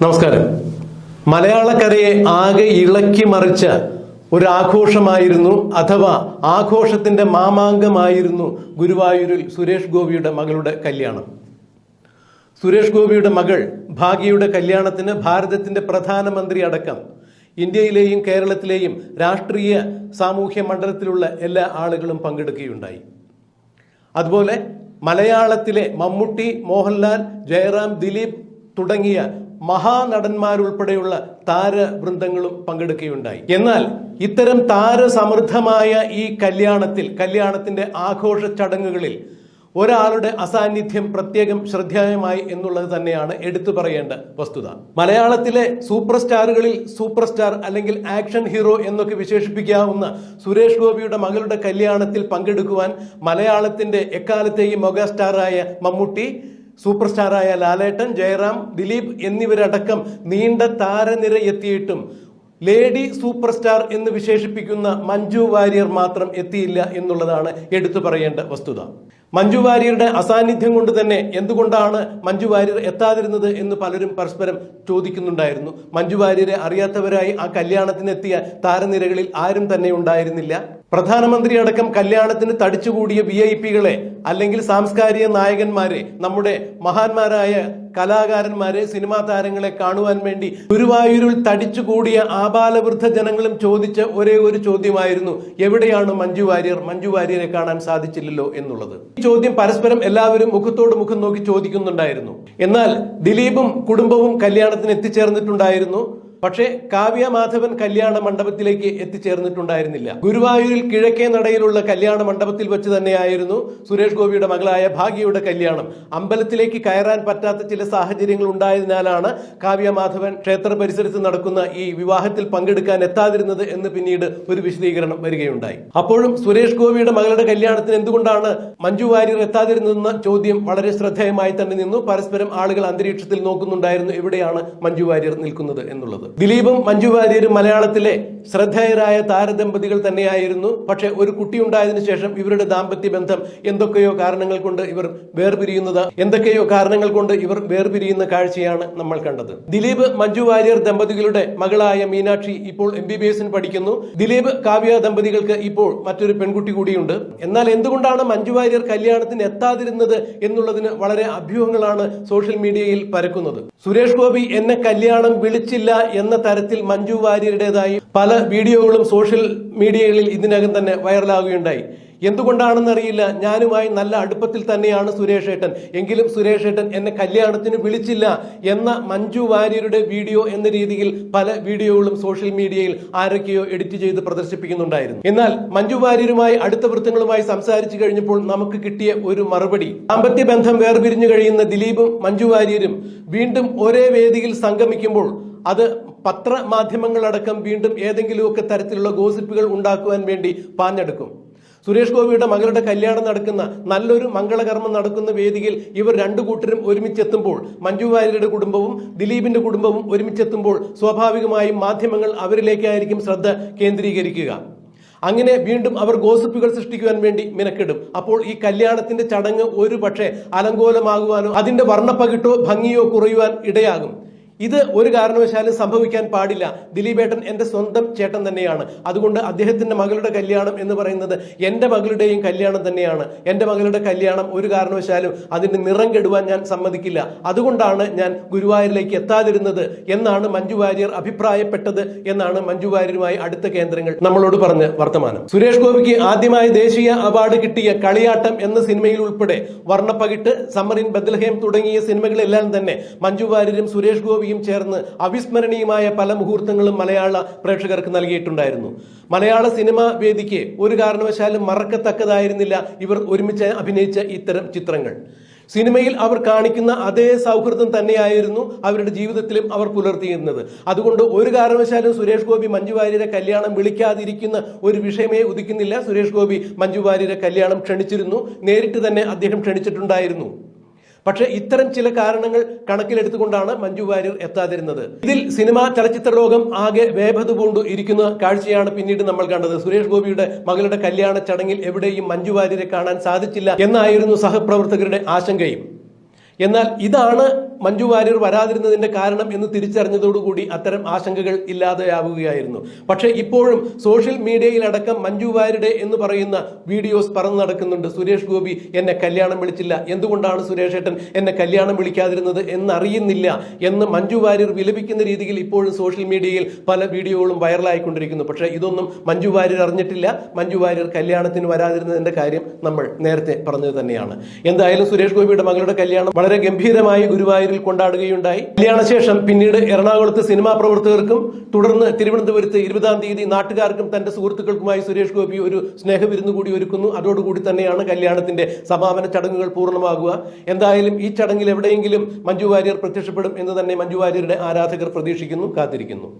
നമസ്കാരം. മലയാളക്കരയെ ആകെ ഇളക്കി മറിച്ച ഒരു ആഘോഷമായിരുന്നു അഥവാ ആഘോഷത്തിന്റെ മാമാങ്കമായിരുന്നു ഗുരുവായൂരിൽ സുരേഷ് ഗോപിയുടെ മകളുടെ കല്യാണം. സുരേഷ് ഗോപിയുടെ മകൾ ഭാഗ്യയുടെ കല്യാണത്തിന് ഭാരതത്തിന്റെ പ്രധാനമന്ത്രി അടക്കം ഇന്ത്യയിലെയും കേരളത്തിലെയും രാഷ്ട്രീയ സാമൂഹ്യ മണ്ഡലത്തിലുള്ള എല്ലാ ആളുകളും പങ്കെടുക്കുകയുണ്ടായി. അതുപോലെ മലയാളത്തിലെ മമ്മൂട്ടി മോഹൻലാൽ ജയറാം ദിലീപ് തുടങ്ങിയ മഹാനടന്മാരുൾപ്പെടെയുള്ള താരവൃന്ദങ്ങളും പങ്കെടുക്കുകയുണ്ടായി. എന്നാൽ ഇത്തരം താരസമൃദ്ധമായ ഈ കല്യാണത്തിൽ കല്യാണത്തിന്റെ ആഘോഷ ചടങ്ങുകളിൽ ഒരാളുടെ അസാന്നിധ്യം പ്രത്യേകം ശ്രദ്ധേയമായി എന്നുള്ളത് തന്നെയാണ് എടുത്തു പറയേണ്ട വസ്തുത. മലയാളത്തിലെ സൂപ്പർ സ്റ്റാറുകളിൽ സൂപ്പർ സ്റ്റാർ അല്ലെങ്കിൽ ആക്ഷൻ ഹീറോ എന്നൊക്കെ വിശേഷിപ്പിക്കാവുന്ന സുരേഷ് ഗോപിയുടെ മകളുടെ കല്യാണത്തിൽ പങ്കെടുക്കുവാൻ മലയാളത്തിന്റെ എക്കാലത്തെയും മെഗാ സ്റ്റാറായ മമ്മൂട്ടി സൂപ്പർ സ്റ്റാറായ ലാലേട്ടൻ ജയറാം ദിലീപ് എന്നിവരടക്കം നീണ്ട താരനിര എത്തിയിട്ടും ലേഡി സൂപ്പർ സ്റ്റാർ എന്ന് വിശേഷിപ്പിക്കുന്ന മഞ്ജു വാര്യർ മാത്രം എത്തിയില്ല എന്നുള്ളതാണ് എടുത്തു പറയേണ്ട വസ്തുത. മഞ്ജു വാര്യരുടെ അസാന്നിധ്യം കൊണ്ട് തന്നെ എന്തുകൊണ്ടാണ് മഞ്ജു വാര്യർ എത്താതിരുന്നത് എന്ന് പലരും പരസ്പരം ചോദിക്കുന്നുണ്ടായിരുന്നു. മഞ്ജു വാര്യരെ അറിയാത്തവരായി ആ കല്യാണത്തിനെത്തിയ താരനിരകളിൽ ആരും തന്നെ ഉണ്ടായിരുന്നില്ല. പ്രധാനമന്ത്രി അടക്കം കല്യാണത്തിന് തടിച്ചുകൂടിയ വി ഐ പികളെ അല്ലെങ്കിൽ സാംസ്കാരിക നായകന്മാരെ നമ്മുടെ മഹാന്മാരായ കലാകാരന്മാരെ സിനിമാ താരങ്ങളെ കാണുവാൻ വേണ്ടി ഗുരുവായൂരിൽ തടിച്ചുകൂടിയ ആബാലവൃദ്ധ ജനങ്ങളും ചോദിച്ച ഒരേ ഒരു ചോദ്യമായിരുന്നു എവിടെയാണ് മഞ്ജു വാര്യർ? മഞ്ജു വാര്യരെ കാണാൻ സാധിച്ചില്ലല്ലോ എന്നുള്ളത്. ഈ ചോദ്യം പരസ്പരം എല്ലാവരും മുഖത്തോട് മുഖം നോക്കി ചോദിക്കുന്നുണ്ടായിരുന്നു. എന്നാൽ ദിലീപും കുടുംബവും കല്യാണത്തിന് എത്തിച്ചേർന്നിട്ടുണ്ടായിരുന്നു. പക്ഷേ കാവ്യ മാധവൻ കല്യാണ മണ്ഡപത്തിലേക്ക് എത്തിച്ചേർന്നിട്ടുണ്ടായിരുന്നില്ല. ഗുരുവായൂരിൽ കിഴക്കേ നടയിലുള്ള കല്യാണ മണ്ഡപത്തിൽ വെച്ച് തന്നെയായിരുന്നു സുരേഷ് ഗോപിയുടെ മകളായ ഭാഗ്യയുടെ കല്യാണം. അമ്പലത്തിലേക്ക് കയറാൻ പറ്റാത്ത ചില സാഹചര്യങ്ങൾ ഉണ്ടായതിനാലാണ് കാവ്യ മാധവൻ ക്ഷേത്ര പരിസരത്ത് നടക്കുന്ന ഈ വിവാഹത്തിൽ പങ്കെടുക്കാൻ എത്താതിരുന്നത് എന്ന് പിന്നീട് ഒരു വിശദീകരണം വരികയുണ്ടായി. അപ്പോഴും സുരേഷ് ഗോപിയുടെ മകളുടെ കല്യാണത്തിന് എന്തുകൊണ്ടാണ് മഞ്ജു വാര്യർ എത്താതിരുന്നതെന്ന ചോദ്യം വളരെ ശ്രദ്ധേയമായി തന്നെ നിന്നു. പരസ്പരം ആളുകൾ അന്തരീക്ഷത്തിൽ നോക്കുന്നുണ്ടായിരുന്നു എവിടെയാണ് മഞ്ജു വാര്യർ നിൽക്കുന്നത് എന്നുള്ളത്. ദിലീപും മഞ്ജു വാര്യരും മലയാളത്തിലെ ശ്രദ്ധേയരായ താരദമ്പതികൾ തന്നെയായിരുന്നു. പക്ഷെ ഒരു കുട്ടി ഉണ്ടായതിനു ശേഷം ഇവരുടെ ദാമ്പത്യ ബന്ധം എന്തൊക്കെയോ കാരണങ്ങൾ കൊണ്ട് ഇവർ വേർപിരിയുന്നത് എന്തൊക്കെയോ കാരണങ്ങൾ കൊണ്ട് ഇവർ വേർപിരിയുന്ന കാഴ്ചയാണ് നമ്മൾ കണ്ടത്. ദിലീപ് മഞ്ജു വാര്യർ ദമ്പതികളുടെ മകളായ മീനാക്ഷി ഇപ്പോൾ എം ബി ബി എസിന് പഠിക്കുന്നു. ദിലീപ് കാവ്യ ദമ്പതികൾക്ക് ഇപ്പോൾ മറ്റൊരു പെൺകുട്ടി കൂടിയുണ്ട്. എന്നാൽ എന്തുകൊണ്ടാണ് മഞ്ജു വാര്യർ കല്യാണത്തിന് എത്താതിരുന്നത് എന്നുള്ളതിന് വളരെ അഭ്യൂഹങ്ങളാണ് സോഷ്യൽ മീഡിയയിൽ പരക്കുന്നത്. സുരേഷ് ഗോപി എന്നെ കല്യാണം വിളിച്ചില്ല എന്ന തരത്തിൽ മഞ്ജു വാര്യരുടേതായി പല വീഡിയോകളും സോഷ്യൽ മീഡിയകളിൽ ഇതിനകം തന്നെ വൈറലാകുകയുണ്ടായി. എന്തുകൊണ്ടാണെന്നറിയില്ല. ഞാനുമായി നല്ല അടുപ്പത്തിൽ തന്നെയാണ് സുരേഷ് ഏട്ടൻ. എങ്കിലും സുരേഷ് ഏട്ടൻ എന്നെ കല്യാണത്തിന് വിളിച്ചില്ല എന്ന മഞ്ജു വാര്യരുടെ വീഡിയോ എന്ന രീതിയിൽ പല വീഡിയോകളും സോഷ്യൽ മീഡിയയിൽ ആരൊക്കെയോ എഡിറ്റ് ചെയ്ത് പ്രദർശിപ്പിക്കുന്നുണ്ടായിരുന്നു. എന്നാൽ മഞ്ജു വാര്യരുമായി അടുത്ത വൃത്തങ്ങളുമായി സംസാരിച്ചു കഴിഞ്ഞപ്പോൾ നമുക്ക് കിട്ടിയ ഒരു മറുപടി. ദാമ്പത്യ ബന്ധം വേർപിരിഞ്ഞു കഴിയുന്ന ദിലീപും മഞ്ജു വാര്യരും വീണ്ടും ഒരേ വേദിയിൽ സംഗമിക്കുമ്പോൾ അത് പത്രമാധ്യമങ്ങളടക്കം വീണ്ടും ഏതെങ്കിലുമൊക്കെ തരത്തിലുള്ള ഗോസിപ്പുകൾ ഉണ്ടാക്കുവാൻ വേണ്ടി പാഞ്ഞെടുക്കും. സുരേഷ് ഗോപിയുടെ മകളുടെ കല്യാണം നടക്കുന്ന നല്ലൊരു മംഗളകർമ്മം നടക്കുന്ന വേദിയിൽ ഇവർ രണ്ടു കൂട്ടരും ഒരുമിച്ചെത്തുമ്പോൾ മഞ്ജു വാര്യരുടെ കുടുംബവും ദിലീപിന്റെ കുടുംബവും ഒരുമിച്ചെത്തുമ്പോൾ സ്വാഭാവികമായും മാധ്യമങ്ങൾ അവരിലേക്കായിരിക്കും ശ്രദ്ധ കേന്ദ്രീകരിക്കുക. അങ്ങനെ വീണ്ടും അവർ ഗോസിപ്പുകൾ സൃഷ്ടിക്കുവാൻ വേണ്ടി മിനക്കെടും. അപ്പോൾ ഈ കല്യാണത്തിന്റെ ചടങ്ങ് ഒരു പക്ഷേ അലങ്കോലമാകുവാനോ അതിന്റെ വർണപ്പകിട്ടോ ഭംഗിയോ കുറയുവാൻ ഇടയാകും. ഇത് ഒരു കാരണവശാലും സംഭവിക്കാൻ പാടില്ല. ദിലീപേട്ടൻ എന്റെ സ്വന്തം ചേട്ടൻ തന്നെയാണ്. അതുകൊണ്ട് അദ്ദേഹത്തിന്റെ മകളുടെ കല്യാണം എന്ന് പറയുന്നത് എന്റെ മകളുടെയും കല്യാണം തന്നെയാണ്. എന്റെ മകളുടെ കല്യാണം ഒരു കാരണവശാലും അതിന്റെ നിറം കെടുവാൻ ഞാൻ സമ്മതിക്കില്ല. അതുകൊണ്ടാണ് ഞാൻ ഗുരുവായൂരിലേക്ക് എത്താതിരുന്നത് എന്നാണ് മഞ്ജു വാര്യർ അഭിപ്രായപ്പെട്ടത് എന്നാണ് മഞ്ജു വാര്യരുമായി അടുത്ത കേന്ദ്രങ്ങൾ നമ്മളോട് പറഞ്ഞ വർത്തമാനം. സുരേഷ് ഗോപിക്ക് ആദ്യമായി ദേശീയ അവാർഡ് കിട്ടിയ കളിയാട്ടം എന്ന സിനിമയിൽ ഉൾപ്പെടെ വർണപ്പകിട്ട് സമ്മറിൻ ബദൽഹേം തുടങ്ങിയ സിനിമകളെല്ലാം തന്നെ മഞ്ജു വാര്യരും സുരേഷ് ഗോപിയും ചേർന്ന് അവിസ്മരണീയമായ പല മുഹൂർത്തങ്ങളും മലയാള പ്രേക്ഷകർക്ക് നൽകിയിട്ടുണ്ടായിരുന്നു. മലയാള സിനിമാ വേദിക്ക് ഒരു കാരണവശാലും മറക്കത്തക്കതായിരുന്നില്ല ഇവർ ഒരുമിച്ച് അഭിനയിച്ച ഇത്തരം ചിത്രങ്ങൾ. സിനിമയിൽ അവർ കാണിക്കുന്ന അതേ സൗഹൃദം തന്നെയായിരുന്നു അവരുടെ ജീവിതത്തിലും അവർ പുലർത്തിയിരുന്നത്. അതുകൊണ്ട് ഒരു കാരണവശാലും സുരേഷ് ഗോപി മഞ്ജു വാര്യരെ കല്യാണം വിളിക്കാതിരിക്കുന്ന ഒരു വിഷയമേ ഉദിക്കുന്നില്ല. സുരേഷ് ഗോപി മഞ്ജു വാര്യരെ കല്യാണം ക്ഷണിച്ചിരുന്നു. നേരിട്ട് തന്നെ അദ്ദേഹം ക്ഷണിച്ചിട്ടുണ്ടായിരുന്നു. പക്ഷെ ഇത്തരം ചില കാരണങ്ങൾ കണക്കിലെടുത്തുകൊണ്ടാണ് മഞ്ജു വാര്യർ എത്താതിരുന്നത്. ഇതിൽ സിനിമാ ചലച്ചിത്ര ലോകം ആകെ വേഭത് പൂണ്ടു ഇരിക്കുന്ന കാഴ്ചയാണ് പിന്നീട് നമ്മൾ കണ്ടത്. സുരേഷ് ഗോപിയുടെ മകളുടെ കല്യാണ ചടങ്ങിൽ എവിടെയും മഞ്ജു വാര്യരെ കാണാൻ സാധിച്ചില്ല എന്നായിരുന്നു സഹപ്രവർത്തകരുടെ ആശങ്കയും. എന്നാൽ ഇതാണ് മഞ്ജു വാര്യർ വരാതിരുന്നതിന്റെ കാരണം എന്ന് തിരിച്ചറിഞ്ഞതോടുകൂടി അത്തരം ആശങ്കകൾ ഇല്ലാതെയാവുകയായിരുന്നു. പക്ഷേ ഇപ്പോഴും സോഷ്യൽ മീഡിയയിലടക്കം മഞ്ജു വാര്യരുടെ എന്ന് പറയുന്ന വീഡിയോസ് പറന്നു നടക്കുന്നുണ്ട്. സുരേഷ് ഗോപി എന്നെ കല്യാണം വിളിച്ചില്ല. എന്തുകൊണ്ടാണ് സുരേഷ് ഏട്ടൻ എന്നെ കല്യാണം വിളിക്കാതിരുന്നത് എന്നറിയുന്നില്ല എന്ന് മഞ്ജു വാര്യർ വിലപിക്കുന്ന രീതിയിൽ ഇപ്പോഴും സോഷ്യൽ മീഡിയയിൽ പല വീഡിയോകളും വൈറലായിക്കൊണ്ടിരിക്കുന്നു. പക്ഷേ ഇതൊന്നും മഞ്ജു വാര്യർ അറിഞ്ഞിട്ടില്ല. മഞ്ജു വാര്യർ കല്യാണത്തിന് വരാതിരുന്നതിന്റെ കാര്യം നമ്മൾ നേരത്തെ പറഞ്ഞത് തന്നെയാണ്. എന്തായാലും സുരേഷ് ഗോപിയുടെ മകളുടെ കല്യാണം വളരെ ഗംഭീരമായി ഗുരുവായൂരിൽ കൊണ്ടാടുകയുണ്ടായി. കല്യാണശേഷം പിന്നീട് എറണാകുളത്ത് സിനിമാ പ്രവർത്തകർക്കും തുടർന്ന് തിരുവനന്തപുരത്ത് ഇരുപതാം തീയതി നാട്ടുകാർക്കും തന്റെ സുഹൃത്തുക്കൾക്കുമായി സുരേഷ് ഗോപി ഒരു സ്നേഹവിരുന്ന് കൂടി ഒരുക്കുന്നു. അതോടുകൂടി തന്നെയാണ് കല്യാണത്തിന്റെ സമാപന ചടങ്ങുകൾ പൂർണമാകുക. എന്തായാലും ഈ ചടങ്ങിൽ എവിടെയെങ്കിലും മഞ്ജു വാര്യർ പ്രത്യക്ഷപ്പെടും എന്ന് തന്നെ മഞ്ജു വാര്യരുടെ ആരാധകർ പ്രതീക്ഷിക്കുന്നു കാത്തിരിക്കുന്നു.